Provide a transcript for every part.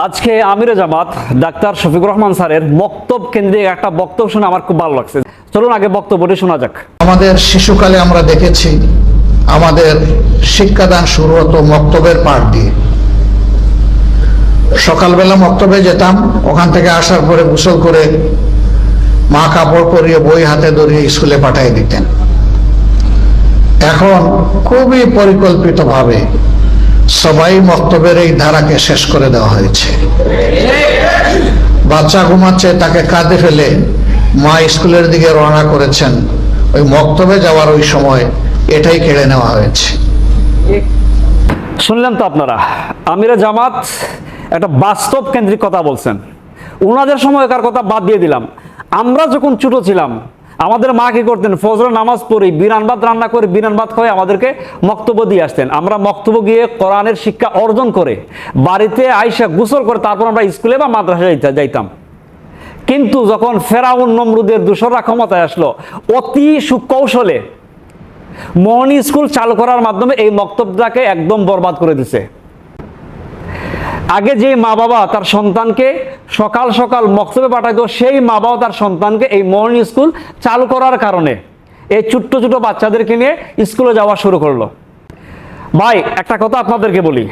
আজকে আমিরে জামাত, ডাক্তার শফিকুর রহমান স্যারের বক্তব্য কেন্দ্রিক একটা বক্তব্য শুনে আমার খুব ভালো লাগছে। চলুন আগে বক্তব্যটি শোনা যাক। আমাদের শিশুকালে আমরা দেখেছি, আমাদের শিক্ষাদান শুরু হতো মক্তবের পাঠ দিয়ে। সকালবেলা মক্তবে যেতাম, ওখান থেকে আসার পরে গোসল করে মা কাপড় পরিয়ে বই হাতে ধরিয়ে স্কুলে পাঠিয়ে দিতেন। এখন খুবই পরিকল্পিতভাবে সবাই মক্তবের এই ধারাকে শেষ করে দেওয়া হয়েছে। বাচ্চা ঘুমাচ্ছে, তাকে কাঁদে ফেলে মা স্কুলের দিকে রওনা করেছেন। ওই মক্তবে যাওয়ার ওই সময় এটাই কেড়ে নেওয়া হয়েছে। শুনলেন তো আপনারা, আমিরা জামাত একটা বাস্তব কেন্দ্রিক কথা বলছেন। ওনাদের সময়কার কথা বাদ দিয়ে দিলাম। আমরা যখন ছোট ছিলাম আমাদের মা কি করতেন? ফজর নামাজ পড়ে বিরান ভাত রান্না করে বিরান ভাত খাওয়াই আমাদেরকে মক্তব্য দিয়ে আসতেন। আমরা মক্তব্য গিয়ে কোরআনের শিক্ষা অর্জন করে বাড়িতে আইসা গোসল করে তারপর আমরা স্কুলে বা মাদ্রাসায় যাইতাম। কিন্তু যখন ফেরাউন নমরুদের দূষরা ক্ষমতায় আসলো, অতি সুকৌশলে মর্নিং স্কুল চালু করার মাধ্যমে এই মক্তবটাকে একদম বরবাদ করে দিছে। আগে যে মা বাবা তার সন্তানকে সকাল সকাল মক্তবে পাঠাইতো সেই মা বাবা তার সন্তানকে এই মর্নিং স্কুল চালু করার কারণে এই ছোট্ট ছোট বাচ্চাদেরকে নিয়ে স্কুলে যাওয়া শুরু করল। ভাই, একটা কথা আপনাদেরকে বলি।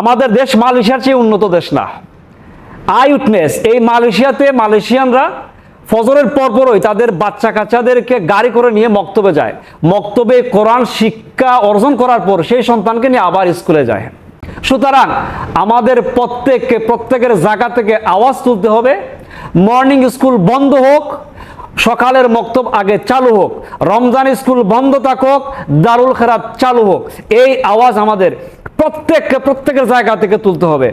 আমাদের দেশ মালয়েশিয়ার চেয়ে উন্নত দেশ না। আই উইটনেস, এই মালয়েশিয়াতে মালয়েশিয়ানরা ফজরের পরপরই তাদের বাচ্চা কাচ্চাদেরকে গাড়ি করে নিয়ে মক্তবে যায়। মক্তবে কোরআন শিক্ষা অর্জন করার পর সেই সন্তানকে নিয়ে আবার স্কুলে যায়। সুতরাং আমাদের প্রত্যেককে, প্রত্যেকের জায়গা থেকে আওয়াজ তুলতে হবে। মর্নিং স্কুল বন্ধ হোক, সকালের মক্তব আগে চালু হোক, রমজান স্কুল বন্ধ থাকুক, দারুল খেরাত চালু হোক। এই আওয়াজ আমাদের প্রত্যেককে, প্রত্যেকের জায়গা থেকে তুলতে হবে।